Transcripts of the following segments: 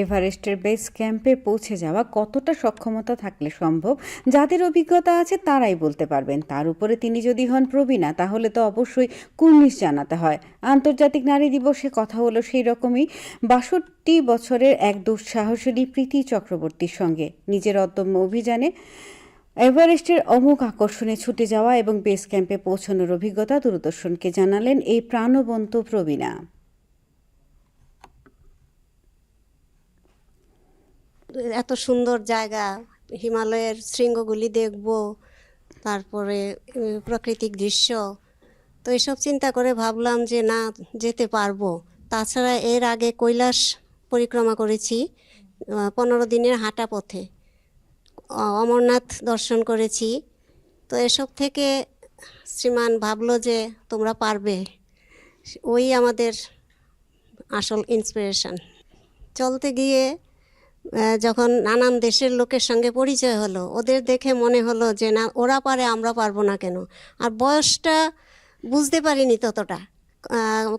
এভারেস্টের বেস ক্যাম্পে পৌঁছে যাওয়া কতটা সক্ষমতা থাকলে সম্ভব? যাদের অভিজ্ঞতা আছে তারাই বলতে পারবেন। তার উপরে তিনি যদি হন প্রবীণা, তাহলে তো অবশ্যই কুর্নিশ জানাতে হয়। আন্তর্জাতিক নারী দিবসে কথা হলো সেই রকমই। বাষট্টি বছরের এক দুঃসাহসিনী প্রীতি চক্রবর্তীর সঙ্গে। নিজের অদম্য অভিযানে এভারেস্টের অমুক আকর্ষণে ছুটে যাওয়া এবং বেস ক্যাম্পে পৌঁছানোর অভিজ্ঞতা দূরদর্শনকে জানালেন এই প্রাণবন্ত প্রবীণা। এত সুন্দর জায়গা, হিমালয়ের শৃঙ্গগুলি দেখব, তারপরে প্রাকৃতিক দৃশ্য। তো এসব চিন্তা করে ভাবলাম যে না, যেতে পারব। তাছাড়া এর আগে কৈলাস পরিক্রমা করেছি পনেরো দিনের হাঁটা পথে। অমরনাথ দর্শন করেছি। তো এসব থেকে শ্রীমান ভাবলো যে তোমরা পারবে। ওই আমাদের আসল ইন্সপিরেশন চলতে গিয়ে যখন নানান দেশের লোকের সঙ্গে পরিচয় হলো, ওদের দেখে মনে হলো যে, না, ওরা পারে, আমরা পারব না কেন? আর বয়সটা বুঝতে পারিনি ততটা।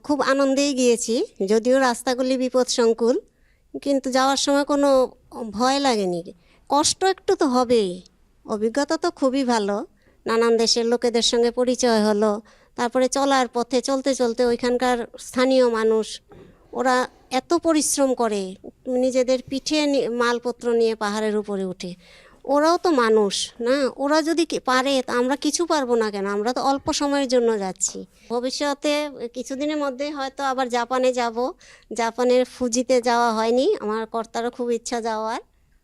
খুব আনন্দেই গিয়েছি, যদিও রাস্তাগুলি বিপদসংকুল, কিন্তু যাওয়ার সময় কোনো ভয় লাগেনি। কষ্ট একটু তো হবেই, অভিজ্ঞতা তো খুবই ভালো। নানান দেশের লোকেদের সঙ্গে পরিচয় হলো, তারপরে চলার পথে চলতে চলতে ওইখানকার স্থানীয় মানুষ, ওরা এত পরিশ্রম করে, নিজেদের পিঠে মালপত্র নিয়ে পাহাড়ের উপরে উঠে। ওরাও তো মানুষ, না? ওরা যদি পারে, তা আমরা কিছু পারব না কেন? আমরা তো অল্প সময়ের জন্য যাচ্ছি। ভবিষ্যতে কিছুদিনের মধ্যেই হয়তো আবার জাপানে যাব। জাপানের ফুজিতে যাওয়া হয়নি। আমার কর্তারও খুব ইচ্ছা যাওয়ার।